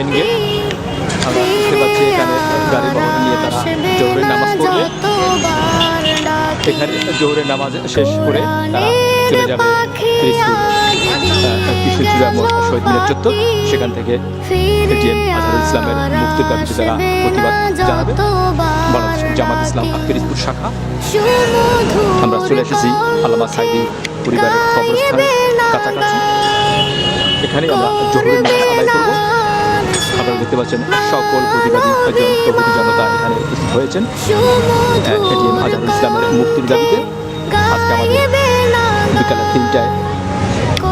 Main gate পাচ্ছি জোহরের নামাজ পড়বে। এখানে জোহরের নামাজ শেষ করে তারা চলে যাবে সেখান থেকে এটিএম আজহারুল ইসলামের মুক্তির দাবিতে তারা প্রতিবাদ জামাত ইসলাম পিরিজপুর শাখা। আমরা চলে এসেছি আল্লামা সাইদি পরিবারের কবরস্থানের কাছাকাছি। এখানে আমরা জোহরের নামাজ আদায় করব। আপনারা দেখতে পাচ্ছেন সকল প্রতিবাদী জন প্রভৃতি জনতা এখানে উপস্থিত হয়েছেন। এটিএম আজহারুল ইসলামের মুক্তির দাবিতে। আজকে আমাদের বিকাল তিনটায়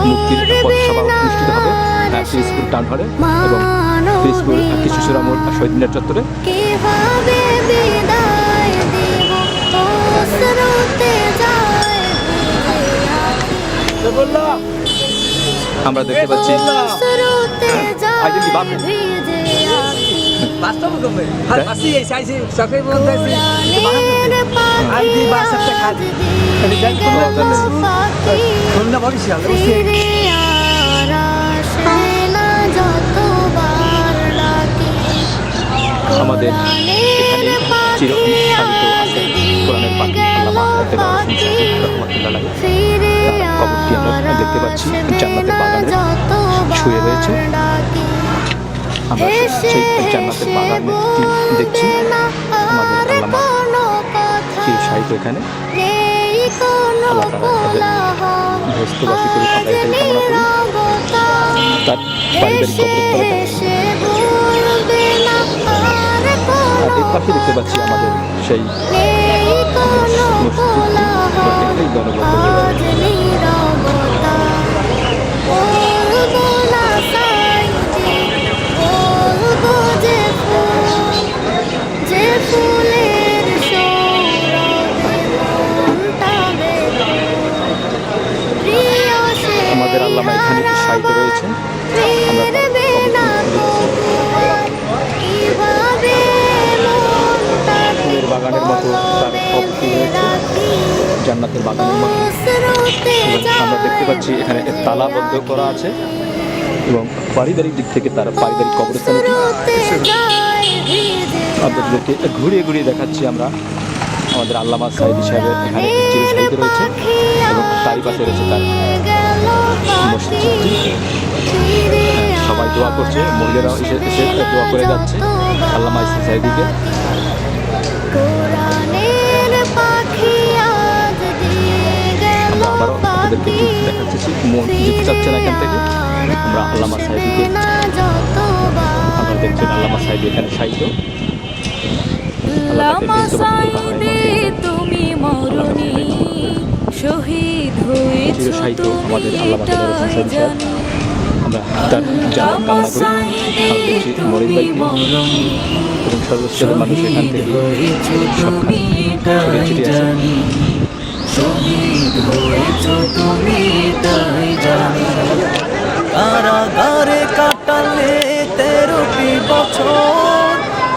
মুক্তির পথসভা অনুষ্ঠিত হবে। আহ, পিরিজপুর টাউন হলে এবং পিরিজপুর কৃষ্ণচূড়া মোড় শহীদ মিনার চত্বরে। আমরা দেখতে পাচ্ছি আইডেন্টি যায় বাপ। ভিজে আখি বাস্তব কমে আর বাসি এই সাইজে সকালে বলতে আছি কোরআনের আর দি বাস একটা খাদ খালি যাই কোন ভবিষ্যৎ ফিরে আর আসে না যতবার আমাদের এখানে চিরস্থায়িত আছে। কোরআনের পাখি আল্লামা দেওয়া রহমতুল্লাহ আলাইহি। ফিরে তার কবরটি আমরা দেখতে পাচ্ছি জান্নাতের বাগানে। শুয়ে রয়েছে। আমরা সেই জান্নাতের বাগানটি দেখছি? আমাদের আল্লামা চিরস্থায়িত এখানে? আল্লাহ তাআলা তাদের আমরা এটাই কামনা করি তার পারিবারিক আর এর পাশে দেখতে পাচ্ছি আমাদের সেই মসজিদটি। মনটা ফুলের বাগানের মতো তার রয়েছে? জান্নাতের বাগানের মতো। আমরা দেখতে পাচ্ছি এখানে তালাবদ্ধ করা আছে। এবং পারিবারিক দিক থেকে তার পারিবারিক কবরস্থানটি আপনাদেরকে ঘুরিয়ে ঘুরিয়ে দেখাচ্ছি আমরা। আমাদের আল্লামা সাইদি সাহেবের এখানে রয়েছে। এবং তারই পাশে রয়েছে তার মসজিদটি। সবাই দোয়া করছে মহিলারাও এসে এসে দোয়া করে যাচ্ছে। আল্লামা ইসলাম সাইদিকে কোরআনের পাখি আজ দিয়ে গেল আমরা আবারও আপনাদেরকে দেখাচ্ছি মন যেতে চাচ্ছে না এখান থেকে? আমরা আল্লামা সাহেবিকে আমরা দেখছেন আল্লামা সাহেব এখানে সাহিত্য। তুমি মরণি শহীদ হয়েছ তুমি আমাদের জানি। আমরা তার জানার কামনা করি। মরিদ ভাইকে এবং সর্বস্তরের মানুষ এখান থেকে সবখানে ছড়িয়ে ছিটিয়ে আছে জানি। কারাগারে কাটালে তেরোটি বছর।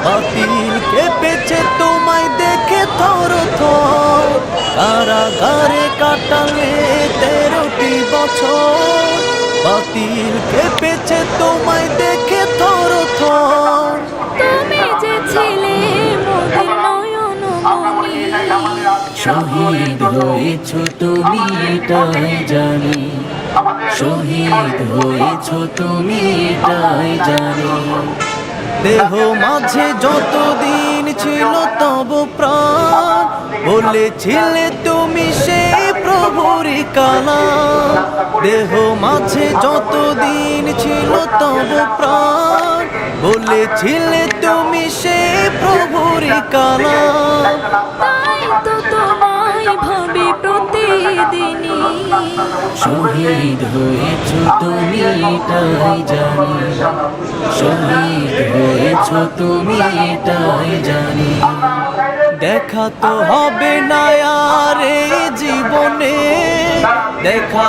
বাতিল কেঁপেছে তোমায় দেখে থর থর। কারাগারে কাটালে তেরোটি বছর। বাতিল কেঁপেছে তোমায় দেখে থর থর। তুমি যে ছিলে মোদের নয়ন মনি শহীদ হয়েছ তুমি এটাই জানি। শহীদ হয়েছ তুমি এটাই জানি। দেহ মাঝে যতদিন ছিল তব প্রাণ। বলেছিলে তুমি সেই প্রভুরি কালা। দেহ মাঝে যতদিন ছিল তব প্রাণ। বলেছিলে তুমি সে প্রভুরি কালা। তাই তো তোমায় ভাবি শহীদ হয়েছ তুমি এটাই জানি। শহীদ হয়েছ তুমি এটাই জানি। দেখা তো হবে না, আর জীবনে। দেখা